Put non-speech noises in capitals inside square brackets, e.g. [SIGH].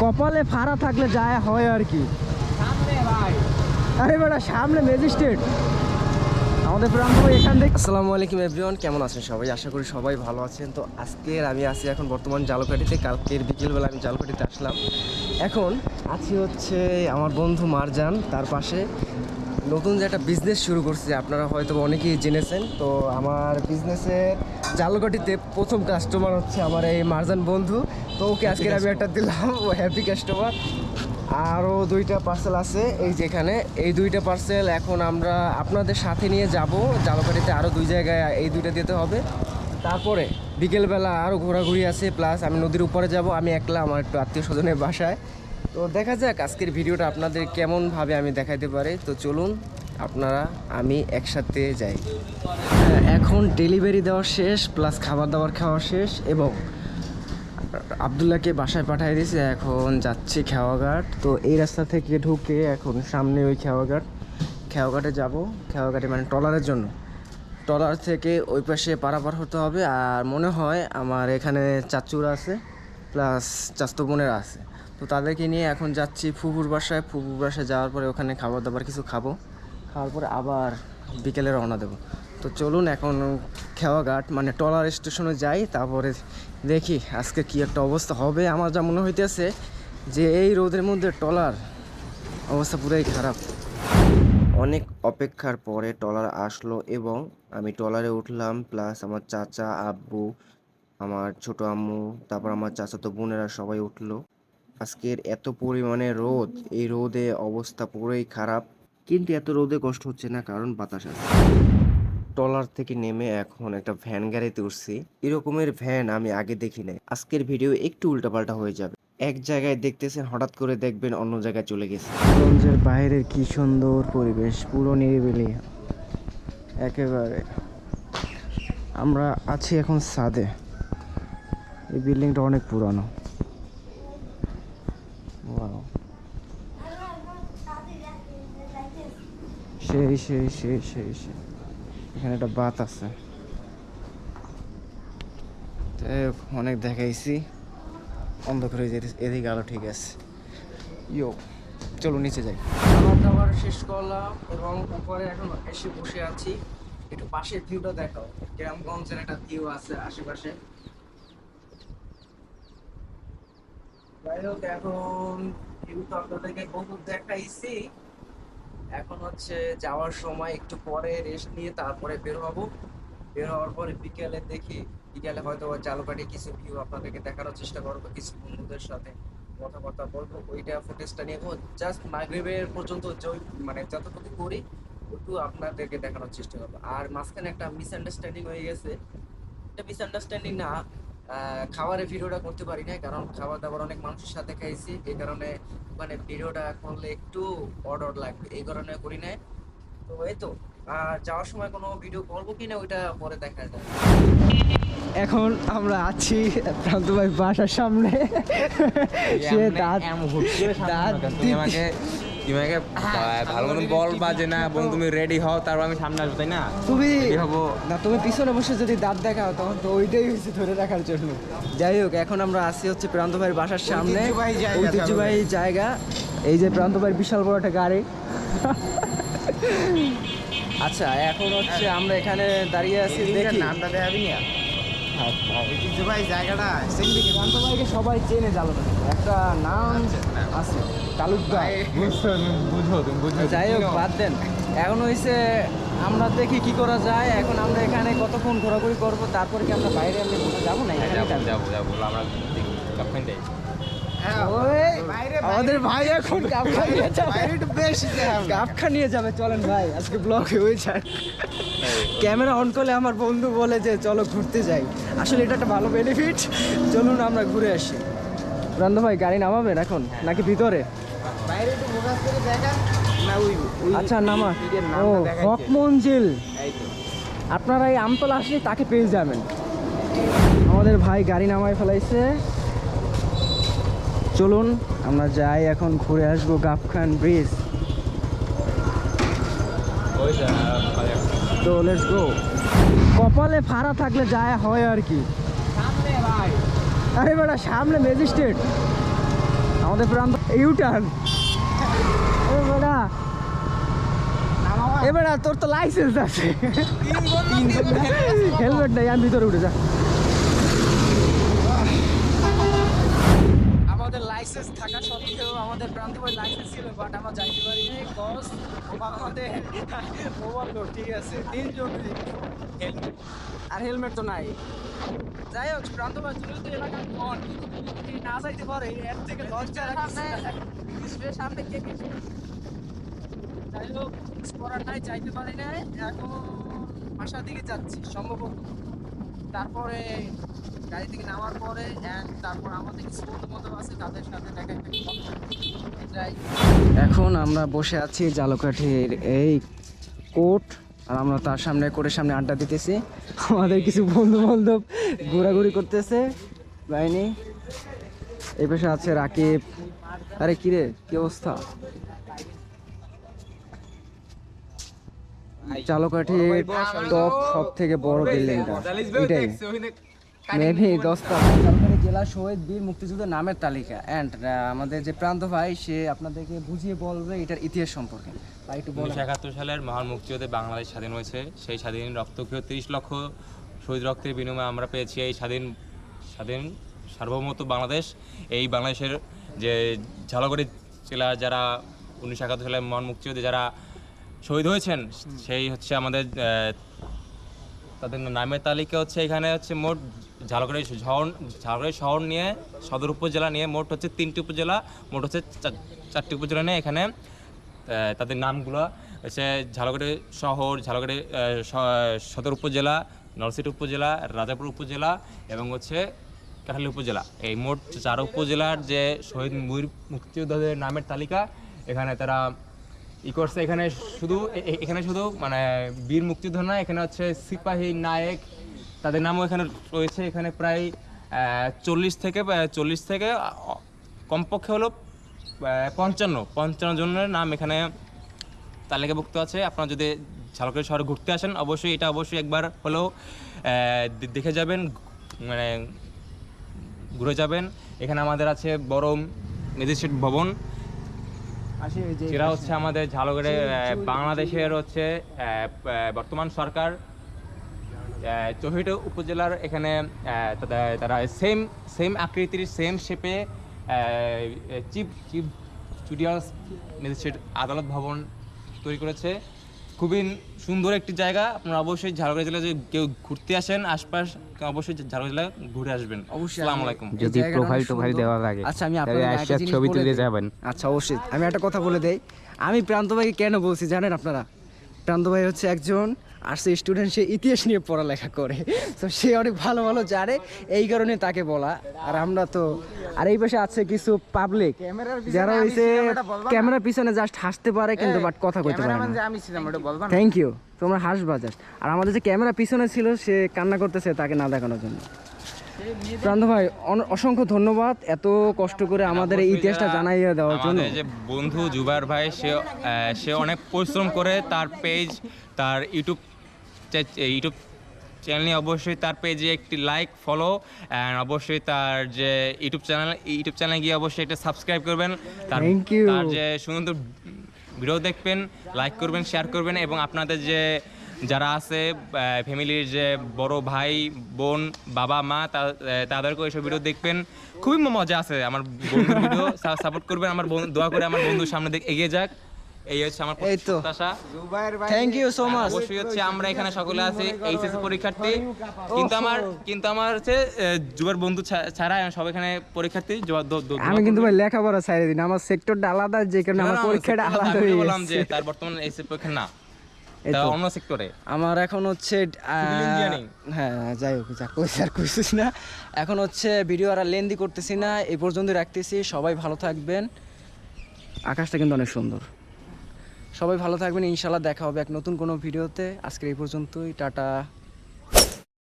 কপালে ফাড়া থাকলে যায় হয় আর কি। আরে বেটা, সামনে ম্যাজিস্ট্রেট। আমাদের প্রাণ এখান থেকে আসসালামু আলাইকুম এভরিওয়ান কেমন আছেন সবাই? আশা করি সবাই ভালো আছেন। তো আজকের আমি আছি এখন বর্তমান জালকাঠিতে কালকের বিকেলবেলা আমি জালকাঠিতে আসলাম। এখন আছি হচ্ছে আমার বন্ধু মারজান, তার পাশে। নতুন যে একটা বিজনেস শুরু করছে, আপনারা হয়তো অনেকেই জেনেছেন। তো আমার বিজনেসের জালকাঠিতে প্রথম কাস্টমার হচ্ছে আমার এই মারজান বন্ধু। তো ওকে আজকে আমি একটা দিলাম, ও হ্যাপি কাস্টমার আরও দুইটা পার্সেল আছে, এই যেখানে এই দুইটা পার্সেল এখন আমরা আপনাদের সাথে নিয়ে যাব। জালকাঠিতে আরও দুই জায়গায় এই দুইটা দিতে হবে। তারপরে বিকেলবেলা আরও ঘোরাঘুরি আছে প্লাস আমি নদীর উপরে যাব, আমি একলা আমার একটু আত্মীয় স্বজনের বাসায়। তো দেখা যাক আজকের ভিডিওটা আপনাদের কেমনভাবে আমি দেখাইতে পারি। তো চলুন আপনারা আমি একসাথে যাই। হ্যাঁ, এখন ডেলিভারি দেওয়া শেষ প্লাস খাবার দাবার খাওয়া শেষ এবং আবদুল্লাহকে বাসায় পাঠিয়ে দিয়েছি এখন যাচ্ছি খেওয়াঘাট। তো এই রাস্তা থেকে ঢুকে এখন সামনে ওই খেওয়াঘাট। খেওয়াঘাটে যাব খেওয়াঘাটে মানে ট্রলারের জন্য। ট্রলার থেকে ওই পাশে পারাপার হতে হবে আর মনে হয় আমার এখানে চাচুরা আছে প্লাস চাস্তো বোনেরা আছে। তো তাদেরকে নিয়ে এখন যাচ্ছি ফুপুর বাসায় ফুপুর বাসায় যাওয়ার পরে ওখানে খাবার দাবার কিছু খাব। খাওয়ার পরে আবার বিকেলে রওনা দেব। তো চলুন এখন খেওয়াঘাট মানে টলার স্টেশনে যাই, তারপরে দেখি আজকে কি একটা অবস্থা হবে। আমার যা মনে হইতেছে যে এই রোদের মধ্যে টলার অবস্থা পুরাই খারাপ। অনেক অপেক্ষার পরে টলার আসলো এবং আমি টলারে উঠলাম প্লাস আমার চাচা, আব্বু, আমার ছোট আম্মু, তারপর আমার চাচাতো বোনেরা সবাই উঠল। আজকের এত পরিমাণে রোদ, এই রোদে অবস্থা পুরোই খারাপ। কিন্তু এত রোদে কষ্ট হচ্ছে না কারণ বাতাস আছে। টলার থেকে নেমে এখন একটা ভ্যান গাড়িতে উঠছি। এরকমের ভ্যান আমি আগে দেখি নাই। আজকের ভিডিও একটু উল্টাপাল্টা হয়ে যাবে। এক জায়গায় দেখতেছেন হঠাৎ করে দেখবেন অন্য জায়গায় চলে গেছে। গঞ্জের বাইরের কি সুন্দর পরিবেশ পুরো নিরিবিলি। একেবারে। আমরা আছি এখন সাদে এই বিল্ডিংটা অনেক পুরানো। সেই সেই সেই সেই এখানে একটা বাত আছে। অনেক দেখাইছি। অন্ধকার হয়ে যেতে এদিকে আলো ঠিক আছে। ইয়ো, চলো নিচে যাই। খাবার দাবার শেষ করলাম এবং উপরে এখন এসে বসে আছি। একটু পাশের ভিউটা দেখাও গ্রামগঞ্জের একটা ভিউ আছে আশেপাশে। যাই হোক, এখন ভিউ তো আপনাদেরকে বহুত দেখাইছি। এখন হচ্ছে যাওয়ার সময় একটু পরে রেস্ট নিয়ে তারপরে বের হব। বের হওয়ার পরে বিকেলে দেখি, বিকেলে হয়তো বা জালকাঠি কিছু ভিউ আপনাদেরকে দেখানোর চেষ্টা করব, কিছু বন্ধুদের সাথে কথাবার্তা বলব। ওইটা ফুটেজটা নেব জাস্ট মাগরিবের পর্যন্ত মানে যতটুকু করি একটু আপনাদেরকে দেখানোর চেষ্টা করব। আর মাঝখানে একটা মিসআন্ডারস্ট্যান্ডিং হয়ে গেছে। এটা মিসআন্ডারস্ট্যান্ডিং না আহ, খাবারের ভিডিওটা করতে পারি না কারণ খাবার দাবার অনেক মানুষের সাথে খাইছি। এই কারণে মানে ভিডিওটা করলে একটু অর্ডার লাগবে এই কারণে করি না তো এই তো আর যাওয়ার সময় কোনো ভিডিও করব কিনা ওইটা পরে দেখা যায় এখন আমরা আছি প্রান্ত ভাই বাসার সামনে। সে দাঁত দাঁত আমাকে ভালো মতন বল বাজে না এবং তুমি রেডি হও তারপর আমি সামনে আসব তাই না? তুমি হব। না তুমি পিছনে বসে যদি দাঁত দেখাও তখন তো ওইটাই হয়েছে ধরে রাখার জন্য। যাই হোক এখন আমরা আসি হচ্ছে প্রান্ত ভাইয়ের বাসার সামনে। জায়গা ঐতিহ্যবাহী জায়গা। এই যে প্রান্ত ভাইয়ের বিশাল বড় একটা গাড়ি। [LAUGHS] আচ্ছা এখন হচ্ছে আমরা এখানে দাঁড়িয়ে আছি দেখি। নামটা দেখাবি না সবাই চেনে একটা নাম আছে তালুকদার বুঝো যাই হোক বাদ দেন এখন হয়েছে আমরা দেখি কি করা যায় এখন আমরা এখানে কতক্ষণ ঘোরাঘুরি করব তারপর কি আমরা বাইরে এমনি যাব না যাব যাব আমরা আমাদের ভাই এখন [LAUGHS] গাবখা নিয়ে যাবে। গাবখা নিয়ে যাবে চলেন ভাই আজকে ব্লগে হয়ে যায়। [LAUGHS] ক্যামেরা অন করলে আমার বন্ধু বলে যে চলো ঘুরতে যাই। আসলে এটা একটা ভালো বেনিফিট চলুন আমরা ঘুরে আসি। রান্ধ ভাই গাড়ি নামাবেন এখন? নাকি ভিতরে? আচ্ছা নামা। ও হক মঞ্জিল আপনারা এই আমতলা আসলে তাকে পেয়ে যাবেন। আমাদের ভাই গাড়ি নামায় ফেলাইছে। চলুন। আমরা যাই এখন ঘুরে আসব গাফখান ব্রিজ। ওই তো লেটস গো কপালে ফাড়া থাকলে যায় হয় আর কি। আরে বেটা সামনে ম্যাজিস্ট্রেট আমাদের প্রান্ত। ইউটার্ন বেটা। এবার তোর তো লাইসেন্স আছে। হেলমেট নাই আমি ভিতরে উঠে যা। আমাদের লাইসেন্স থাকা সত্ত্বেও আমাদের প্রান্ত ভাই লাইসেন্স ছিল বাট আমরা যাইতে পারি নাই কজ আমাদের ওভারলোড ঠিক আছে তিন জরুরি হেলমেট আর হেলমেট তো নাই। যাই হোক প্রান্ত ভাই তুমি তো এলাকার কন? না যাইতে পারে এর থেকে লজ্জা রাখছে সামনে কে কিছু যাই হোক করার নাই যাইতে পারি না এখন বাসার দিকে যাচ্ছি সম্ভবত। তারপরে গাড়ি থেকে নামার পরে তারপর আমাদের কিছু বন্ধু আছে তাদের সাথে দেখা এখন আমরা বসে আছি জালকাঠির এই কোর্ট আর আমরা তার সামনে কোর্টের সামনে আড্ডা দিতেছি। আমাদের কিছু বন্ধু বান্ধব ঘোরাঘুরি করতেছে। বাহিনী এই পাশে আছে রাকিব। আরে কিরে কি অবস্থা? চালকাঠির টপ সব থেকে বড় বিল্ডিংটা এটাই। মেবি দশটা। জেলা শহীদ বীর মুক্তিযুদ্ধের নামের তালিকা। অ্যান্ড আমাদের যে প্রান্ত ভাই, সে আপনাদেরকে বুঝিয়ে বলবে এটার ইতিহাস সম্পর্কে। উনিশশো একাত্তর সালের মহান মুক্তিযুদ্ধে বাংলাদেশ স্বাধীন হয়েছে। সেই স্বাধীন রক্তক্ষয় তিরিশ লক্ষ শহীদ রক্তের বিনিময়ে আমরা পেয়েছি এই স্বাধীন স্বাধীন সার্বভৌমত্ব বাংলাদেশ। এই বাংলাদেশের যে ঝালগড়ি জেলা যারা উনিশশো একাত্তর সালের মহান মুক্তিযুদ্ধে যারা শহীদ হয়েছেন, সেই হচ্ছে আমাদের তাদের নামের তালিকা হচ্ছে এখানে হচ্ছে মোট ঝালকাড়ি শহর ঝালকাড়ি শহর নিয়ে, সদর উপজেলা নিয়ে মোট হচ্ছে তিনটি উপজেলা, মোট হচ্ছে চার- চারটি উপজেলা নিয়ে এখানে তাদের নামগুলো হচ্ছে ঝালকাড়ি শহর ঝালকাড়ি সদর উপজেলা নরসিটি উপজেলা, রাজাপুর উপজেলা এবং হচ্ছে কাঠালি উপজেলা। এই মোট চার উপজেলার যে শহীদ মুক্তিযোদ্ধাদের নামের তালিকা, এখানে তারা ই করছে এখানে শুধু এখানে শুধু মানে বীর মুক্তিযোদ্ধা না এখানে হচ্ছে সিপাহী নায়ক, তাদের নামও এখানে রয়েছে। এখানে প্রায় চল্লিশ থেকে চল্লিশ থেকে কমপক্ষে হলো পঞ্চান্ন পঞ্চান্ন জনের নাম এখানে তালিকাভুক্ত আছে। আপনারা যদি ঝালকাড়ি শহরে ঘুরতে আসেন, অবশ্যই এটা অবশ্যই একবার হলেও দেখে যাবেন মানে ঘুরে যাবেন। এখানে আমাদের আছে বড় ম্যাজিস্ট্রেট ভবন। যেটা হচ্ছে আমাদের ঝালগড়ে বাংলাদেশের হচ্ছে বর্তমান সরকার চহিট উপজেলার এখানে তারা সেম সেম আকৃতির সেম শেপে চিফ চিফ জুডিয়াল ম্যাজিস্ট্রেট আদালত ভবন তৈরি করেছে। খুবই সুন্দর একটি জায়গা। আপনারা অবশ্যই ঝাড়গ্রাম জেলায় যদি কেউ ঘুরতে আসেন আশপাশ অবশ্যই ঝাড়গ্রাম জেলায় ঘুরে আসবেন। অবশ্যই আসসালামু আলাইকুম। যদি প্রোফাইল টোফাইল দেওয়া লাগে আচ্ছা আমি আপনাদের ছবি তুলে যাবেন। আচ্ছা অবশ্যই। আমি একটা কথা বলে দেই। আমি প্রান্ত ভাইকে কেন বলছি জানেন আপনারা? প্রান্ত ভাই হচ্ছে একজন আর্টস স্টুডেন্ট সে ইতিহাস নিয়ে পড়ালেখা করে। তো সে অনেক ভালো ভালো জানে এই কারণে তাকে বলা। আর আমরা তো আর এই পাশে আছে কিছু পাবলিক যারা হইছে ক্যামেরার পিছনে জাস্ট হাসতে পারে কিন্তু বাট কথা কইতে পারে না। আমি ছিলাম ওটা বলবা থ্যাংক ইউ তোমরা হাসবা জাস্ট আর আমাদের যে ক্যামেরা পিছনে ছিল সে কান্না করতেছে তাকে না দেখানোর জন্য। প্রান্ত ভাই অসংখ্য ধন্যবাদ এত কষ্ট করে আমাদের এই ইতিহাসটা জানাইয়ে দেওয়ার জন্য। যে বন্ধু জুবার ভাই সে আহ, সে অনেক পরিশ্রম করে তার পেজ তার ইউটিউব ইউটিউব চ্যানেল অবশ্যই তার পেজে একটি লাইক ফলো অ্যান্ড অবশ্যই তার যে ইউটিউব চ্যানেল ইউটিউব চ্যানেলে গিয়ে অবশ্যই এটা সাবস্ক্রাইব করবেন। তার তার যে সুন্দর ভিডিও দেখবেন লাইক করবেন শেয়ার করবেন এবং আপনাদের যে যারা আছে ফ্যামিলির যে বড় ভাই বোন বাবা মা তা- আহ, তাদেরকে এইসব ভিডিও দেখবেন। খুবই মজা আছে আমার বন্ধুর ভিডিও [LAUGHS] সাপোর্ট করবেন আমার বন্ধু দোয়া করে আমার বন্ধুর সামনে এগিয়ে যাক। এই হচ্ছে আমার এই তো। প্রত্যাশা। থ্যাংক ইউ সো মাচ অবশ্যই হচ্ছে আমরা এখানে সকলে আছি এইচএসসি পরীক্ষার্থী। কিন্তু আমার কিন্তু আমার হচ্ছে যুবার বন্ধু ছাড়া সব এখানে পরীক্ষার্থী। আমি কিন্তু ভাই লেখাপড়া দিন আমার সেক্টরটা আলাদা যে কারণে আমার পরীক্ষাটা আলাদা হয়ে বললাম যে তার বর্তমান এইচএসসি পরীক্ষা না। অন্য সেক্টরে আমার এখন হচ্ছে হ্যাঁ যাই হোক যা কইছি আর কইছিস না। এখন হচ্ছে ভিডিও আর লেন্দি করতেছি না এই পর্যন্ত রাখতেছি। সবাই ভালো থাকবেন। আকাশটা কিন্তু অনেক সুন্দর। সবাই ভালো থাকবেন ইনশাল্লাহ দেখা হবে এক নতুন কোনো ভিডিওতে। আজকের এই পর্যন্তই টাটা।